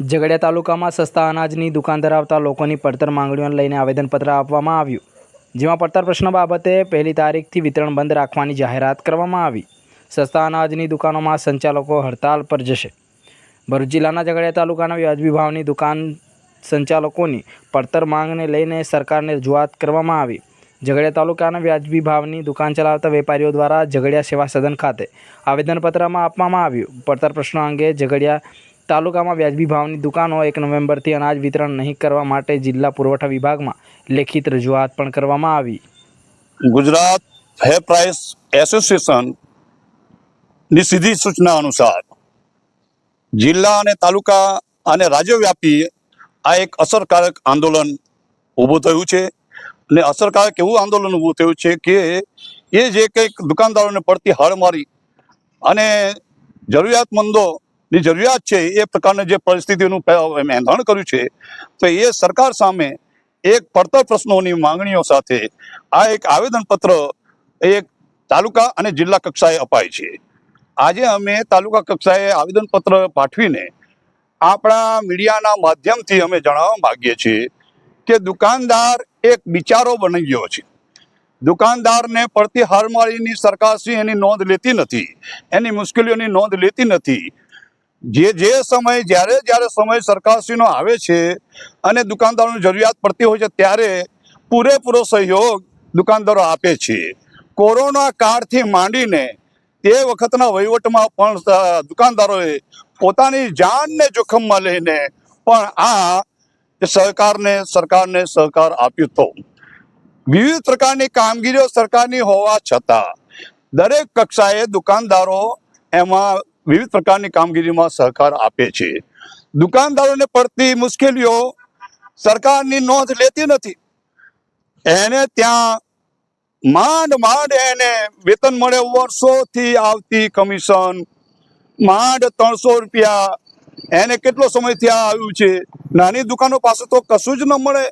ઝઘડિયા તાલુકામાં સસ્તા અનાજની દુકાન ધરાવતા લોકોની પડતર માંગણીઓને લઈને આવેદનપત્ર આપવામાં આવ્યું. જેમાં પડતર પ્રશ્ન બાબતે પહેલી તારીખથી વિતરણ બંધ રાખવાની જાહેરાત કરવામાં આવી. સસ્તા અનાજની દુકાનોમાં સંચાલકો હડતાલ પર જશે. ભરૂચ જિલ્લાના ઝઘડિયા તાલુકાના વ્યાજબી ભાવની દુકાન સંચાલકોની પડતર માંગને લઈને સરકારને રજૂઆત કરવામાં આવી. ઝઘડિયા તાલુકાના વ્યાજબી ભાવની દુકાન ચલાવતા વેપારીઓ દ્વારા ઝઘડિયા સેવા સદન ખાતે આવેદનપત્રમાં આપવામાં આવ્યું. પડતર પ્રશ્નો અંગે ઝઘડિયા તાલુકામાં વ્યાજબી ભાવની દુકાનો એક નવેમ્બરથી અનાજ વિતરણ નહીં કરવા માટે જિલ્લા પુરવઠા વિભાગમાં લેખિત રજૂઆત પણ કરવામાં આવી. ગુજરાત ફેર પ્રાઇસ એસોસિએશનની સીધી સૂચના અનુસાર જિલ્લા અને તાલુકા અને રાજ્યવ્યાપી આ એક અસરકારક આંદોલન ઊભું થયું છે અને અસરકારક એવું આંદોલન ઊભું થયું છે કે એ જે કંઈક દુકાનદારોને પડતી હાડમારી અને જરૂરિયાતમંદોની જરૂરિયાત છે, એ પ્રકારની જે પરિસ્થિતિનું એંધાણ કર્યું છે, તો એ સરકાર સામે એક પડતર પ્રશ્નોની માંગણીઓ સાથે આ એક આવેદનપત્ર એક તાલુકા અને જિલ્લા કક્ષાએ અપાય છે. આજે અમે તાલુકા કક્ષાએ આવેદનપત્ર પાઠવીને આપણા મીડિયાના માધ્યમથી અમે જણાવવા માગીએ છીએ કે દુકાનદાર એક બિચારો બની ગયો છે. દુકાનદારને પડતી હારમારીની સરકારશ્રી એની નોંધ લેતી નથી, એની મુશ્કેલીઓની નોંધ લેતી નથી જે જે સમય, જ્યારે જ્યારે સમય સરકારશ્રીનો આવે છે અને દુકાનદારોની જરૂરિયાત પડતી હોય છે, ત્યારે પૂરેપૂરો સહયોગ દુકાનદારો આપે છે. કોરોના કાળથી માંડીને તે વખતના વહીવટમાં પણ દુકાનદારોએ પોતાની જાનને જોખમમાં લઈને પણ આ સહકારને સરકારને સહકાર આપ્યો હતો. વિવિધ પ્રકારની કામગીરીઓ સરકારની હોવા છતાં દરેક કક્ષાએ દુકાનદારો એમાં વિવિધ પ્રકારની કામગીરીમાં સહકાર આપે છે. દુકાનદારોને પડતી મુશ્કેલીઓ સરકારની નોંધ લેતી નથી. એને ત્યાં માંડ માંડ એને વેતન મળે, વર્ષોથી આવતી કમિશન માંડ ત્રણસો રૂપિયા એને કેટલો સમયથી આ આવ્યું છે? નાની દુકાનો પાસે તો કશું જ ન મળે.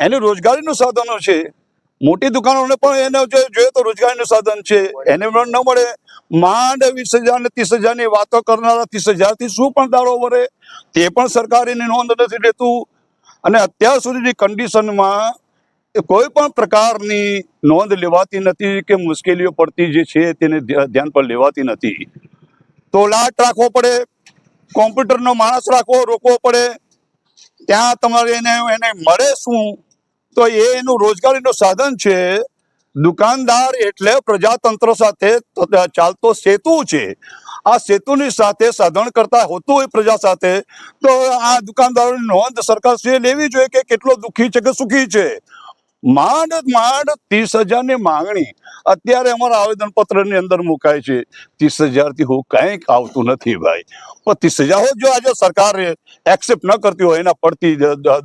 એને રોજગારીનું સાધનો છે. મોટી દુકાનોને પણ એને જે જોઈએ તો રોજગારીનું સાધન છે. એને પણ ન મળે. માંડ વીસ હજાર ને ત્રીસ હજારની વાતો કરનારા ત્રીસ હજારથી શું પણ દાડો વરે, તે પણ સરકાર એની નોંધ નથી લેતું. અને અત્યાર સુધીની કન્ડિશનમાં કોઈ પણ પ્રકારની નોંધ લેવાતી નથી કે મુશ્કેલીઓ પડતી જે છે તેને ધ્યાન પર લેવાતી નથી. તો લાટ રાખવો પડે, કોમ્પ્યુટરનો માણસ રાખવો, રોકવો પડે. ત્યાં તમારે એને એને મળે શું? તો એ એનું રોજગારીનું સાધન છે. દુકાનદાર એટલે પ્રજાતંત્ર સાથે ચાલતો સેતુ છે. આ સેતુની સાથે સાધન કરતા હોતું હોય પ્રજા સાથે, તો આ દુકાનદારોની નોંધ સરકારશ્રીએ લેવી જોઈએ કે કેટલો દુઃખી છે કે સુખી છે. માંડ માંડ ત્રીસ હજારની માંગણી અત્યારે અમારા આવેદન પત્રની અંદર મુકાય છે. ત્રીસ હજારથી હું કંઈક આવતું નથી ભાઈ. પણ ત્રીસ હજાર જો આજે સરકાર એક્સેપ્ટ ન કરતી હોય, એના પડતી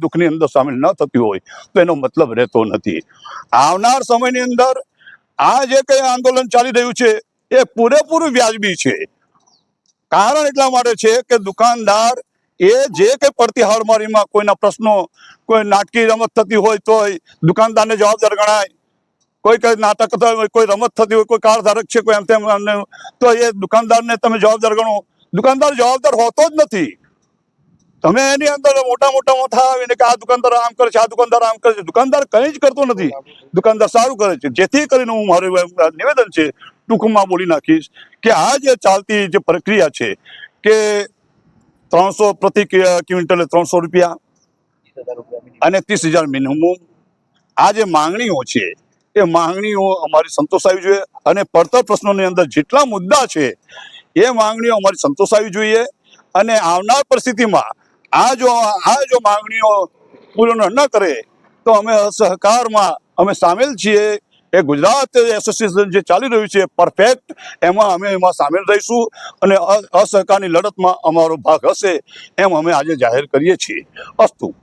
દુઃખની અંદર સામેલ ન થતી હોય, તો એનો મતલબ રહેતો નથી. આવનાર સમયની અંદર આ જે કંઈ આંદોલન ચાલી રહ્યું છે, એ પૂરેપૂરું વ્યાજબી છે. કારણ એટલા માટે છે કે દુકાનદાર એ જે કંઈ પડતી હાડમારીમાં કોઈના પ્રશ્નો, કોઈ નાટકી રમત થતી હોય તોય દુકાનદારને જવાબદાર ગણાય. કોઈ કઈ નાટક થતું કોઈ રમત થતી હોય, કોઈ કાર ધારક છે, કોઈ એમ તેમ તો એ દુકાનદારને તમે જવાબદાર ગણો. દુકાનદાર જવાબદાર હોતો જ નથી. તમે એની અંદર મોટા મોટા મોટા આવીને કે આ દુકાનદાર આમ કરે છે, આ દુકાનદાર આમ કરે છે. દુકાનદાર કંઈ જ કરતો નથી. દુકાનદાર સારું કરે છે. જેથી કરીને હું મારું નિવેદન છે ટૂંકમાં બોલી નાખીશ કે આ જે ચાલતી જે પ્રક્રિયા છે કે ત્રણસો પ્રતિ ક્વિન્ટલે ત્રણસો રૂપિયા અને ત્રીસ હજાર મિનિમમ આ જે માંગણીઓ છે એ માંગણીઓ અમારી સંતોષાવી જોઈએ અને પડતર પ્રશ્નોની અંદર જેટલા મુદ્દા છે એ માંગણીઓ અમારી સંતોષાવી જોઈએ અને આવનાર પરિસ્થિતિમાં આ જો આ જો માંગણીઓ પૂર્ણ ન કરે તો અમે સહકારમાં અમે સામેલ છીએ. એ ગુજરાત એસોસિએશન જે ચાલી રહ્યું છે પરફેક્ટ એમાં અમે એમાં સામેલ રહીશું અને અસહકારની લડતમાં અમારો ભાગ હશે, એમ અમે આજે જાહેર કરીએ છીએ. અસ્તુ.